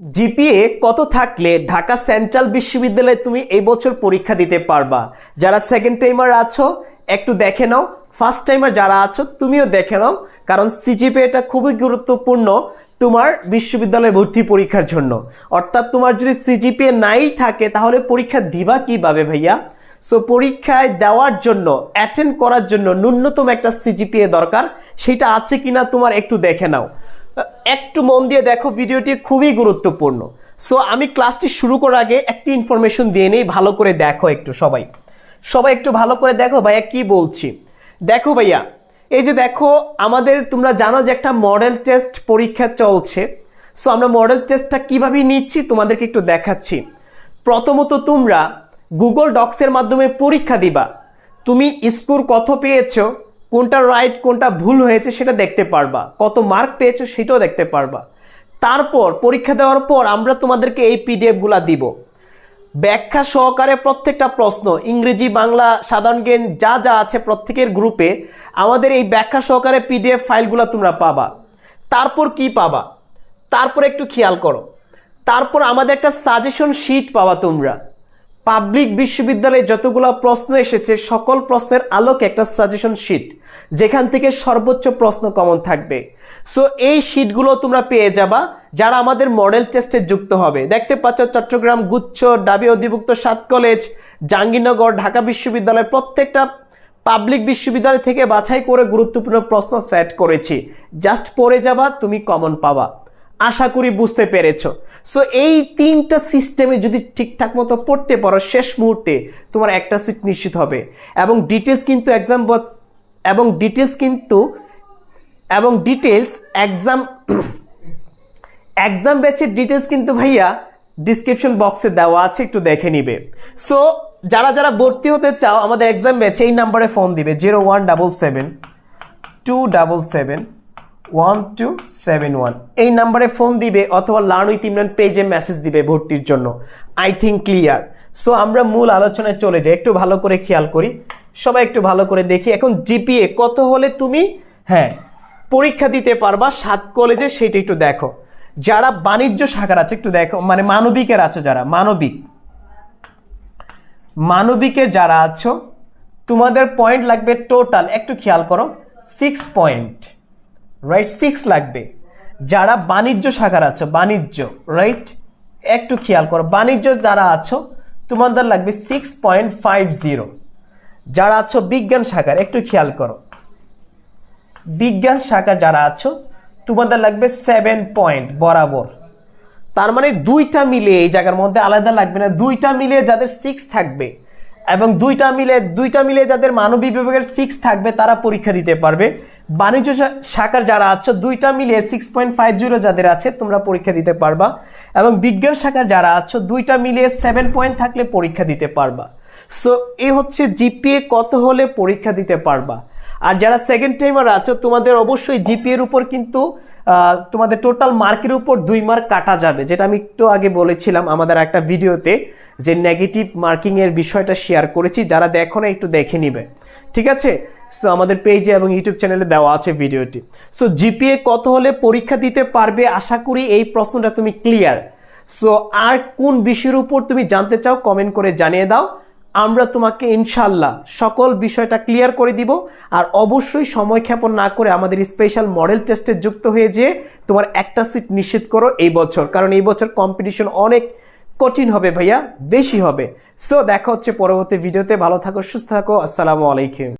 GPA কত থাকলে Dhaka central বিশ্ববিদ্যালয়ে তুমি এই বছর পরীক্ষা দিতে পারবা? যারা সেকেন্ড টাইমার আছো, একটু দেখে নাও। ফার্স্ট টাইমার যারা আছো, তুমিও দেখে নাও, কারণ সিজিপিএটা খুবই গুরুত্বপূর্ণ তোমার বিশ্ববিদ্যালয়ে ভর্তি পরীক্ষার জন্য। অর্থাৎ তোমার যদি সিজিপিএ নাই থাকে, তাহলে পরীক্ষা দিবা কীভাবে ভাইয়া? সো পরীক্ষায় দেওয়ার জন্য অ্যাটেন্ড করার জন্য ন্যূনতম একটা সিজিপিএ দরকার। সেটা আছে কিনা তোমার একটু দেখে নাও। একটু মন দিয়ে দেখো, ভিডিওটি খুবই গুরুত্বপূর্ণ। সো আমি ক্লাসটি শুরু করার আগে একটি ইনফরমেশন দিয়ে নেই, ভালো করে দেখো একটু সবাই। সবাই একটু ভালো করে দেখো ভাইয়া কি বলছি। দেখো ভাইয়া, এই যে দেখো, আমাদের তোমরা জানো যে একটা মডেল টেস্ট পরীক্ষা চলছে। সো আমরা মডেল টেস্টটা কীভাবে নিচ্ছি তোমাদেরকে একটু দেখাচ্ছি। প্রথমত তোমরা গুগল ডক্সের মাধ্যমে পরীক্ষা দিবা। তুমি স্কোর কত পেয়েছ? কোনটা রাইট কোনটা ভুল হয়েছে সেটা দেখতে পারবা। কত মার্ক পেয়েছ সেটাও দেখতে পারবা। তারপর পরীক্ষা দেওয়ার পর আমরা তোমাদেরকে এই পিডিএফগুলো দিব। ব্যাখ্যা সহকারে প্রত্যেকটা প্রশ্ন, ইংরেজি, বাংলা, সাধারণ জ্ঞান, যা যা আছে প্রত্যেকের গ্রুপে আমাদের এই ব্যাখ্যা সহকারে পিডিএফ ফাইলগুলো তোমরা পাবা। তারপর কি পাবা? তারপর একটু খেয়াল করো। তারপর আমাদের একটা সাজেশন শিট পাবা তোমরা। পাবলিক বিশ্ববিদ্যালয়ে যতগুলো প্রশ্ন এসেছে, সকল প্রশ্নের আলোকে একটা সাজেশন শিট যেখান থেকে সর্বোচ্চ প্রশ্ন কমন থাকবে। সো এই শিটগুলো তোমরা পেয়ে যাবা, যারা আমাদের মডেল টেস্টে যুক্ত হবে। দেখতে পাচ্ছ চট্টগ্রাম গুচ্ছ, ডাবি অধিভুক্ত সাত কলেজ জাহাঙ্গীরনগর, ঢাকা বিশ্ববিদ্যালয়ের প্রত্যেকটা পাবলিক বিশ্ববিদ্যালয় থেকে বাছাই করে গুরুত্বপূর্ণ প্রশ্ন সেট করেছি। জাস্ট পড়ে যাবা, তুমি কমন পাবা। আশা করি বুঝতে পেরেছ। সো এই তিনটা সিস্টেমে যদি ঠিকঠাক মতো পড়তে পারো, শেষ মুহূর্তে তোমার একটা সিট নিশ্চিত হবে। এবং ডিটেলস কিন্তু এক্সাম এবং ডিটেলস কিন্তু, এবং ডিটেলস এক্সাম এক্সাম ব্যাচের ডিটেলস কিন্তু ভাইয়া ডিসক্রিপশন বক্সে দেওয়া আছে, একটু দেখে নিবে। সো যারা যারা ভর্তি হতে চাও, আমাদের এক্সাম ব্যাচে এই নাম্বারে ফোন দিবে zero one double seven two double seven one two seven one এই নাম্বারে ফোন দিবে অথবা লার্ন উইথ ইমরান পেজে মেসেজ দিবে ভর্তির জন্য। আই থিঙ্ক ক্লিয়ার সো আমরা মূল আলোচনায় চলে যাই। একটু ভালো করে খেয়াল করি। সবাই একটু ভালো করে দেখি। এখন জিপিএ কত হলে তুমি হ্যাঁ পরীক্ষা দিতে পারবা সাত কলেজে সেটা একটু দেখো। যারা বাণিজ্য শাখার আছে, একটু দেখো। মানে মানবিকের আছো যারা, মানবিক। মানবিকের যারা আছো, তোমাদের পয়েন্ট লাগবে টোটাল একটু খেয়াল করো সিক্স পয়েন্ট রাইট সিক্স লাগবে। যারা বাণিজ্য শাখার আছো, বাণিজ্য রাইট একটু খেয়াল করো, বাণিজ্য যারা আছো, তোমাদের লাগবে সিক্স পয়েন্ট ফাইভ জিরো যারা আছো বিজ্ঞান শাখার, একটু খেয়াল করো। বিজ্ঞান শাখা যারা আছো, তোমাদের লাগবে সেভেন পয়েন্ট বরাবর। তার মানে দুইটা মিলে এই জায়গার মধ্যে আলাদা লাগবে না, দুইটা মিলে যাদের সিক্স থাকবে এবং দুইটা মিলে দুইটা মিলে যাদের মানবিক বিভাগের সিক্স থাকবে, তারা পরীক্ষা দিতে পারবে। বাণিজ্য শাখার যারা আছো, দুইটা মিলিয়ে সিক্স পয়েন্ট ফাইভ জিরো যাদের আছে, তোমরা পরীক্ষা দিতে পারবা। এবং বিজ্ঞান শাখার যারা আছো, দুইটা মিলিয়ে সেভেন পয়েন্ট থাকলে পরীক্ষা দিতে পারবা। সো এ হচ্ছে জিপিএ কত হলে পরীক্ষা দিতে পারবা। আর যারা সেকেন্ড টাইমার আছো, তোমাদের অবশ্যই জিপিএর উপর কিন্তু তোমাদের টোটাল মার্কের উপর দুই মার্ক কাটা যাবে, যেটা আমি একটু আগে বলেছিলাম আমাদের একটা ভিডিওতে, যে নেগেটিভ মার্কিংয়ের বিষয়টা শেয়ার করেছি, যারা দেখো না একটু দেখে নিবে। ঠিক আছে? সো আমাদের পেজে এবং ইউটিউব চ্যানেলে দেওয়া আছে ভিডিওটি। সো জিপিএ কত হলে পরীক্ষা দিতে পারবে? আশা করি এই প্রশ্নটা তুমি ক্লিয়ার সো আর কোন বিষয়ের উপর তুমি জানতে চাও কমেন্ট করে জানিয়ে দাও। আমরা তোমাকে ইনশাল্লাহ সকল বিষয়টা ক্লিয়ার করে দিব। আর অবশ্যই সময় ক্ষেপণ না করে আমাদের স্পেশাল মডেল টেস্টে যুক্ত হয়ে যে তোমার একটা সিট নিশ্চিত করো এই বছর। কারণ এই বছর কম্পিটিশন অনেক কঠিন হবে ভাইয়া, বেশি হবে। সো দেখা হচ্ছে পরবর্তী ভিডিওতে ভালো থাকো, সুস্থ থাকো। আসসালামু আলাইকুম।